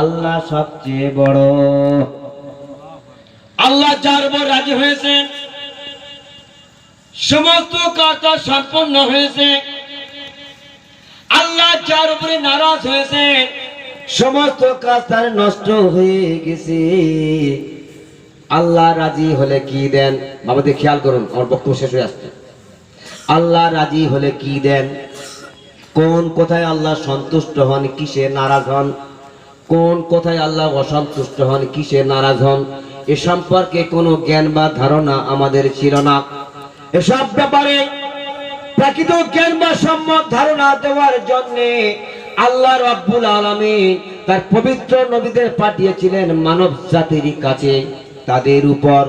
আল্লাহ সবচেয়ে বড়। আল্লাহ যার উপর রাজি হয়েছেন সমস্ত কাজটা সম্পন্ন হয়েছে। আল্লাহ যার উপরে নারাজ হয়েছে, সমস্ত কাজ তার নষ্ট হয়ে গেছে। আল্লাহ রাজি হলে কি দেন? খেয়াল করুন, আমার বক্তব্য শেষ হয়ে আসছে। আল্লাহ রাজি হলে কি দেন? কোন কোথায় আল্লাহ সন্তুষ্ট হন, কিসে নারাজ হন? কোন কোথায় আল্লাহ অসন্তুষ্ট হন, কিসে নারাজ হন? এ সম্পর্কে কোনো জ্ঞান বা ধারণা আমাদের ছিল না। এসব ব্যাপারে প্রকৃত জ্ঞান বা সম্যক ধারণা দেওয়ার জন্য আল্লাহ রব্বুল আলামিন তার পবিত্র নবীদের পাঠিয়েছিলেন মানব জাতির কাছে। তাদের উপর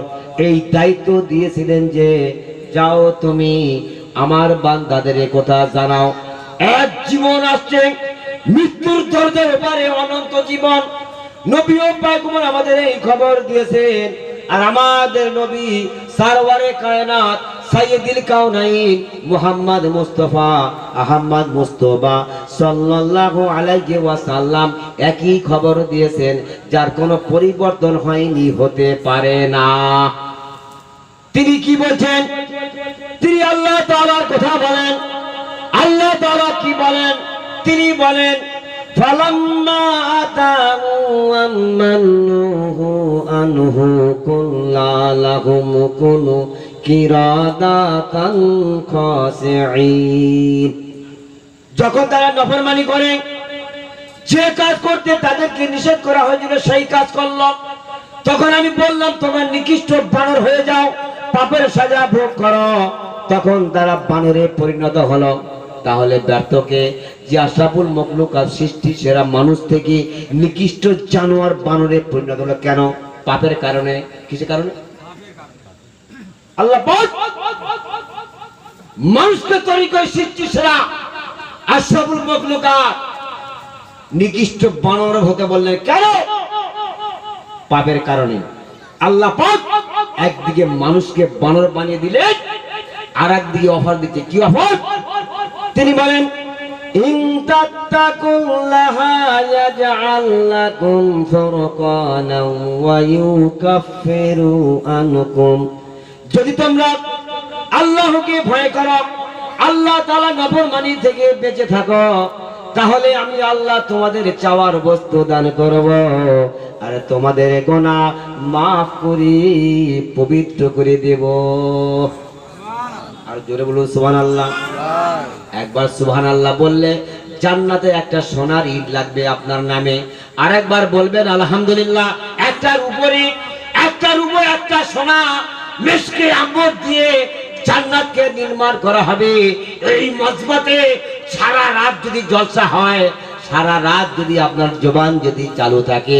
এই দায়িত্ব দিয়েছিলেন যে, যাও তুমি আমার বান্দাদের কথা জানাও। এক জীবন আসছে মৃত্যুর দরজার ব্যাপারে অনন্ত জীবন। নবী পায়গম্বর আমাদের এই খবর দিয়েছেন, আর আমাদের নবী সারওয়ারে কায়নাত সাইয়্যিদুল কাউনাইন মুহাম্মদ মুস্তাফা আহমদ মুস্তফা সাল্লাল্লাহু আলাইহি ওয়াসাল্লাম একই খবর দিয়েছেন, যার কোনো পরিবর্তন হয়নি, হতে পারে না। তিনি কি বলছেন? তিনি আল্লাহ তাআলার কথা বলেন। আল্লাহ তাআলা কি বলেন? তিনি বলেন فلما آتاهم ومنوه عنه قلنا لهم كونوا قردة خاسعين যখন তারা নফরমানি করে যে কাজ করতে তাদেরকে নিষেধ করা হয়েছিল সেই কাজ করলো তখন আমি বললাম তোমার নিকৃষ্ট বানর হয়ে যাও পাপের সাজা ভোগ করো তখন তারা বানরে পরিণত হলো তাহলে ব্যর্থকে যে আশরাফুল মখলুকাত সৃষ্টি, সেরা মানুষ থেকে নিকৃষ্ট জানোয়ার বানরে পরিণত হলো কেন? পাপের কারণে। কিসের কারণে? আল্লাহ মানুষকে তৈরি করে সৃষ্টি সেরা আশরাফুল মখলুকাত নিকৃষ্ট বানর হতে বললেন কেন? পাপের কারণে। আল্লাহ একদিকে মানুষকে বানর বানিয়ে দিলেন আর একদিকে অফার দিতে। কি অফার তিনি বলেন তাত্তাকুল্লাহা ইয়াজআল লাকুম ফুরকানা ওয়া ইউকাফিরু আনকুম। যদি তোমরা আল্লাহকে ভয় করো, আল্লাহ তাআলা নাফরমানি থেকে বেঁচে থাকো, তাহলে আমি আল্লাহ তোমাদের চাওয়ার বস্তু দান করব। আর তোমাদের গোনা মাফ করি, পবিত্র করে দেব। আর জোরে বলুন সুবহান আল্লাহ একবার সুবহান আল্লাহ বললে জান্নাতে একটা সোনার ইট লাগবে আপনার নামে। আর একবার বলবেন, আলহামদুলিল্লাহ, একটার উপরে একটার উপর একটা সোনা মিশকে আম্বর দিয়ে জান্নাতকে নির্মাণ করা হবে। এই মজবাতে সারা রাত যদি জলসা হয় সারা রাত যদি আপনার জবান যদি চালু থাকে,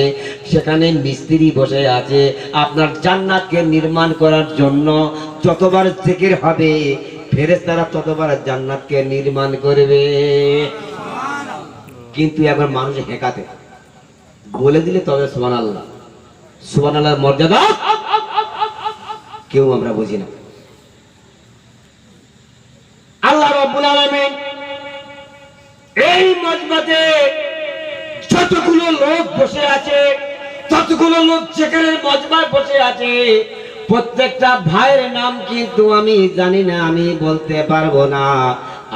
সেখানে মিস্ত্রি বসে আছে, আপনার জান্নাতকে নির্মাণ করার জন্য যতবার জিকির হবে, ফেরেশতারা ততবার জান্নাতকে নির্মাণ করবে। কিন্তু এখন মানুষ হেঁকাতে বলে দিলে তবে সুবান আল্লাহ সুবান আল্লাহর মর্যাদা কেউ আমরা বুঝি না। আল্লাহ রব্বুল আলামিন এই মজমাতে লোক বসে আছে ততগুলো লোক যেখানে মজমায় বসে আছে, প্রত্যেকটা ভাইয়ের নাম কিন্তু আমি জানি না, আমি বলতে পারব না।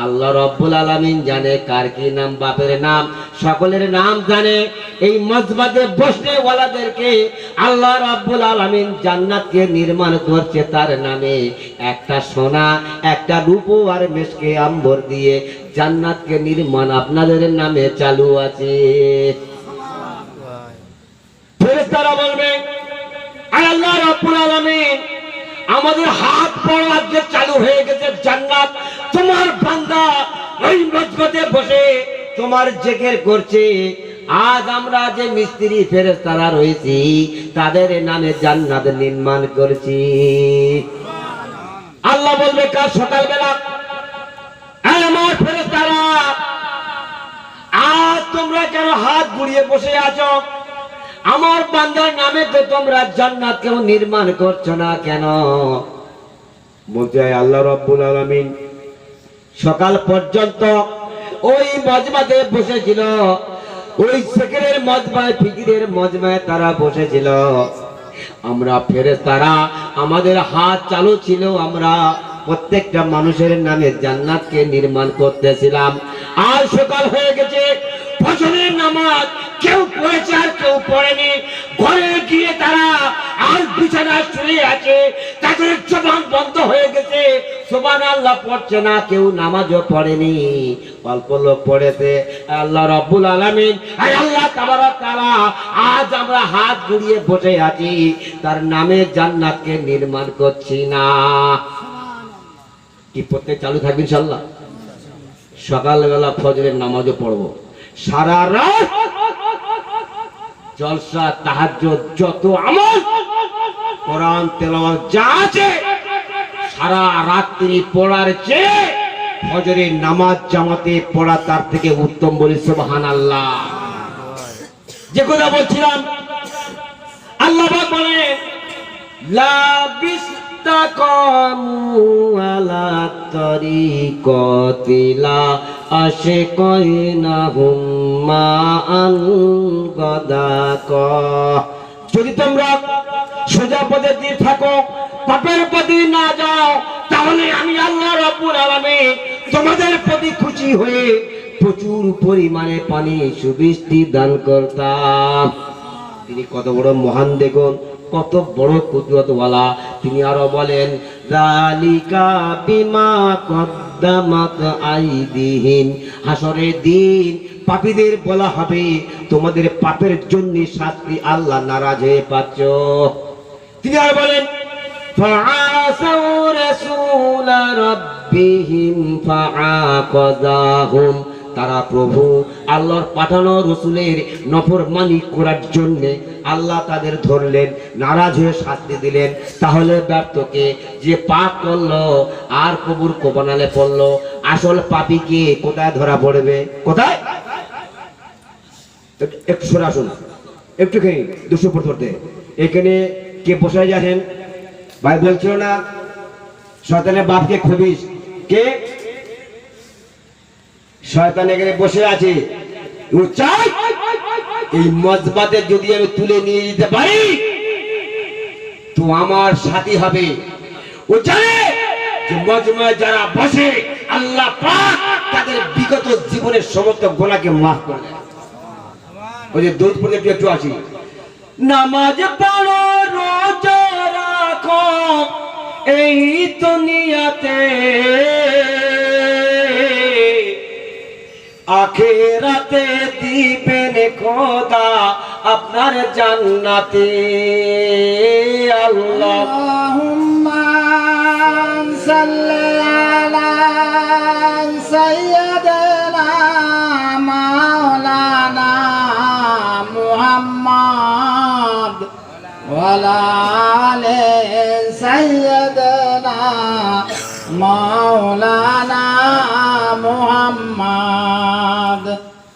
আল্লাহ রব্বুল আলামিন জানে কার কি নাম, বাপের নাম, সকলের নাম জানে। এই মজবাদে বসতে ওয়ালাদেরকে আল্লাহ রব্বুল আলামিন জান্নাতকে নির্মাণ করছে তার নামে। একটা সোনা, একটা রূপো আর মেশকে আম্বর দিয়ে জান্নাতকে নির্মাণ আপনাদের নামে চালু আছে। ফেরেশতারা বলবে আল্লাহ রাব্বুল আলামিন, আমাদের হাত পড় আজকে চালু হয়ে গেছে জান্নাত। তোমার বান্দা ওই মজবতে বসে তোমার জেকের করছে। আজ আমরা যে মিস্ত্রি, ফেরেশতারা রয়েছি, তাদের নামে জান্নাত নির্মাণ করছি। আল্লাহ বলবে, কাল সকালবেলা আমার ফেরেশতারা, আজ তোমরা কেন হাত ঘুরিয়ে বসে আছো? আমার বান্দার নামে তো তোমরা জান্নাত কেউ নির্মাণ করছ না কেন? বলতে আল্লাহ রব্বুল আলামিন সকাল পর্যন্ত ওই মজমাতে বসেছিল। ওই সেকেন্ডের মজমায়, ফিকিরের মজমায় তারা বসেছিল। আমরা ফেরে তারা আমাদের হাত চালু ছিল, আমরা প্রত্যেকটা মানুষের নামে জান্নাতকে নির্মাণ করতেছিলাম। আর সকাল হয়ে গেছে, ফজরের নামাজ। কেউ পড়েছে আর কেউ পড়েনি। ঘরে গিয়ে তারা আর বিছানায় শুয়ে আছে। তাদের জবান বন্ধ হয়ে গেছে। সোমান আল্লাহ পড়ছে না, কেউ নামাজও পড়েনি। অল্প লোক পড়েছে। আল্লাহ রব্বুল আলামিন, আর আল্লাহ তাবারক তাআলা আজ আমরা হাত গুড়িয়ে বসে আছি। তার নামে জান্নাতকে নির্মাণ করছি না। কি প্রত্যেক চালু থাকবে ইনশাল্লাহ সকালবেলা ফজরের নামাজও পড়ব। সারা রাত জলসা, তাহাজ্জুদ, যত আমল, কোরআন, তেলাওয়াত যা আছে, সারা রাত্রি পড়ার চেয়ে ফজরের নামাজ জামাতে পড়া তার থেকে উত্তম বলি সুবহানাল্লাহ। যে কথা বলছিলাম, আল্লাহ বলেন লা আলা তরিকতি লা আশিকাইনাহুম মা আন গদাক যদি তোমরা সোজা পথে দিয়ে থাকো, পাপের পথে না যাও, তাহলে আমি আল্লাহ রাব্বুল আলামিন তোমাদের প্রতি খুশি হয়ে প্রচুর পরিমাণে পানি, সুবৃষ্টি দান করতাম। তিনি কত বড় মহান দেখুন, কত বড় কুদরতওয়ালা। তিনি আরও বলেন জালিকা বিমা কদ্দামাত আইদিহীন হাসরের দিন পাপীদের বলা হবে, তোমাদের পাপের জন্য শাস্তি আল্লাহ নারাজ হয়ে পাচ্ছ। তিনি আর বলেন, ফাআসাউ রাসূলা রাব্বিহিম ফাআকাযাহুম। তারা প্রভু আল্লাহর পাঠানো রসুলের নফরমানি করার জন্য আল্লাহ তাদের ধরলেন, নারাজ হয়ে শাস্তি দিলেন। তাহলে ব্যর্থকে যে পাপ করল, আর কবুর কোপানালে পড়ল, আসল পাপিকে কোথায় ধরা পড়বে? কোথায়? একটু- সরে আসুন। একটুখানি দুশো পড়তে এখানে কে বসে যাচ্ছেন? ভাই বলছিল না? শয়তানের বাপকে খুবিস কে? শয়তান এখানে বসে আছে। ও চাই, এই মজবাতে যদি আমি তুলে নিয়ে যেতে পারি, তো আমার সাথী হবে। ও জানে যে মজমায় যারা বসে, আল্লাহ পাক তাদের বিগত জীবনের সমস্ত গোনাকে মাফ করে দেয়। ওই যে দৌড় পড়ে একটু একটু নামাজ পড়ো, রোজা রাখো, এই দুনিয়াতে আখেরাতে দিবেন খোদা আপনার জান্নাতে। আল্লাহ। সৈয়দনা মাওলানা মুহাম্মদ ওয়ালা আলে সৈয়দনা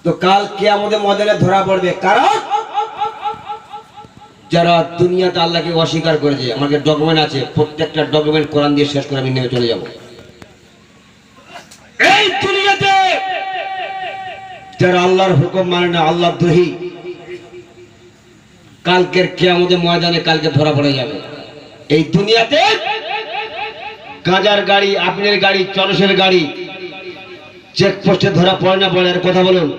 তো কাল কে আমাদের ময়দানে ধরা পড়বে কারণ যারা দুনিয়াতে আল্লাহকে অস্বীকার করেছে আমাকে ডকুমেন্ট আছে প্রত্যেকটা ডকুমেন্ট কোরআন দিয়ে শেষ করে আমি নেমে চলে যাব। এই দুনিয়াতে যারা আল্লাহর হুকুম মানে না আল্লাহ দ্রোহী কালকের কে আমাদের ময়দানে কালকে ধরা পড়ে যাবে। এই দুনিয়াতে গাজার গাড়ি আপনার গাড়ি চরসের গাড়ি। চেকপোস্টে ধরা পড়ে না পড়ে? আর কথা বলুন।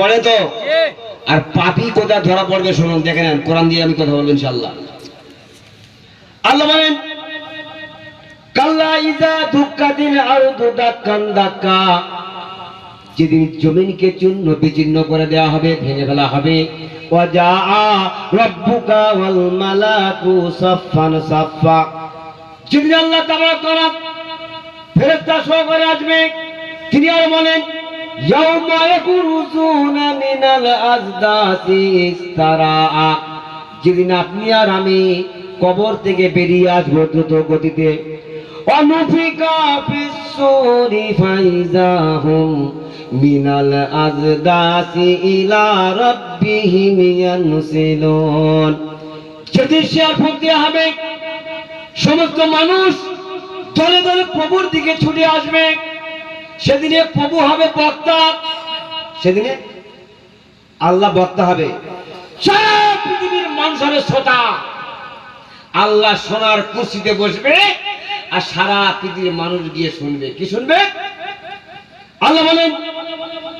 পড়ে? তো? আর পাপি কোথায় ধরা পড়বে শুনুন দেখে নেন। কোরআন দিয়ে আমি কথা বলব ইনশাল্লাহ আল্লাহ বলেন কাল্লা ইজা ধুক্কা দিন আর দাক্কা। যেদিন জমিনকে চূর্ণ বিচীর্ণ করে দেওয়া হবে ভেঙে ফেলা হবে। ওয়াজা রব্বুকা ওয়াল মালাকু সাফফান সাফফা। যেদিন আল্লাহ তাবারক তাআলা ফেরেশতা সহ করে আসবে, তিনি আর বলেন যেদিন আপনি আর আমি কবর থেকে বেরিয়ে আসব দ্রুত গতিতে। অনুফিকা ফিসসুরি ফাইজাহুম মিনাল আজদাসি ইলা রাব্বিহিম ইয়ানসিলুন। যেদিন সে আর হবে সমস্ত মানুষ দলে দলে প্রভুর দিকে ছুটে আসবে। সেদিনে প্রভু হবে বক্তা। সেদিনে আল্লাহ বক্তা হবে। সারা পৃথিবীর মানুষের শ্রোতা। আল্লাহ সোনার কুর্সিতে বসবে আর সারা পৃথিবীর মানুষ গিয়ে শুনবে। কি শুনবে? আল্লাহ বলেন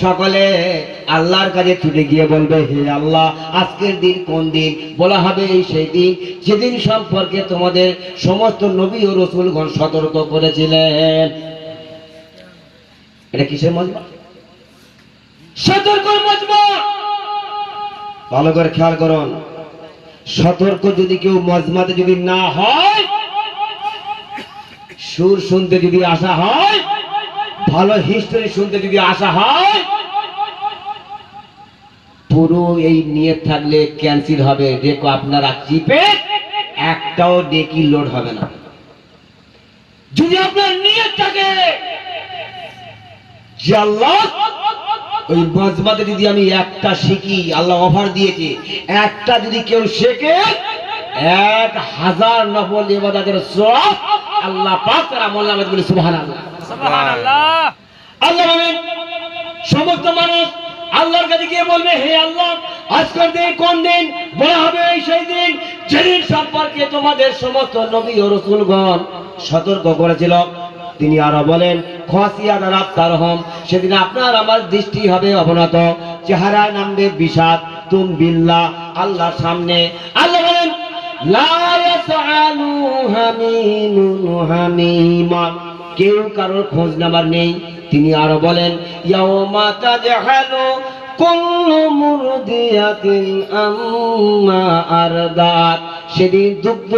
সকলে আল্লাহর কাছে ছুটে গিয়ে বলবে, হে আল্লাহ, আজকের দিন কোন দিন? বলা হবে এই সেই দিন যেদিন সম্পর্কে তোমাদের সমস্ত নবী ও রসুলগণ সতর্ক করেছিলেন। এটা কিসের মজমা সতর্ক মজমা ভালো করে খেয়াল করুন। সতর্ক যদি কেউ মজমাতে যদি না হয়, সুর শুনতে যদি আসা হয় ভালো হিস্টোরি শুনতে যদি আসা হয়, পুরো এই নিয়ে থাকলে ক্যান্সেল হবে। রেকো আপনারা চিপে একটাও ডেকি লোড হবে না। যদি আপনার নিয়ত থাকে ওই মজমাতে যদি আমি একটা শিখি, আল্লাহ অফার দিয়েছে, একটা যদি কেউ শেখে, এক হাজার নফল ইবাদতের সওয়াব আল্লাহ পাক তার নামে বলে সুবহানাল্লাহ। সমস্ত মানুষ আল্লাহর কাছে গিয়ে বলবে, হে আল্লাহ, আজকের দিন কোন দিন? বলা হবে এই সেই দিন যেদিন সম্পর্কে তোমাদের সমস্ত নবী ও রসুলগণ সতর্ক করেছিল। তিনি আরও বলেন সেদিন আপনার আমার দৃষ্টি হবে অবনত চেহারা নামবে বিষাদ, তুম বিল্লা, আল্লাহর সামনে। আল্লাহ বলেন, লা কেউ কারোর খোঁজ নাম্বার নেই। তিনি আরও বলেন সেদিন দুগ্ধ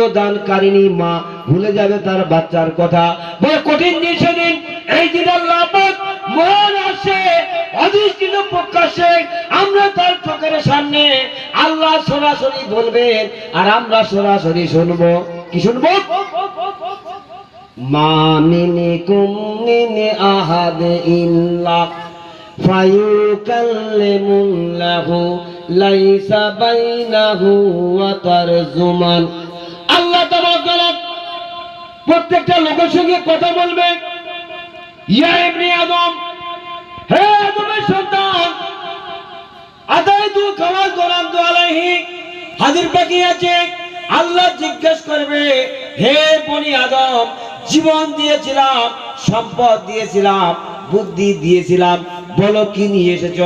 মা ভুলে যাবে তার বাচ্চার কথা। কঠিন দিন সেদিন। এই দিন মন আসে অধিষ্ঠিত প্রকাশে। আমরা তার চোখের সামনে আল্লাহ সরাসরি বলবেন, আর আমরা সরাসরি শুনব। কি শুনব? মা মিনিকুম মিন আহাদ ইল্লা ফায়ুকাল্লিমুল্লাহু লাইসা বাইনাহু ওয়া তারজুমান। আল্লাহ তাবারকাল প্রত্যেকটা লোকের সঙ্গে কথা বলবে। ইয়া ইবনে আদম, হে আদমের সন্তান, আদায় তু গোলাম তো আলাইহি। হাজির বাকি আছে, আল্লাহ জিজ্ঞেস করবে, হে বনি আদম জীবন দিয়েছিলাম সম্পদ দিয়েছিলাম বুদ্ধি দিয়েছিলাম বলো কি নিয়ে এসেছ?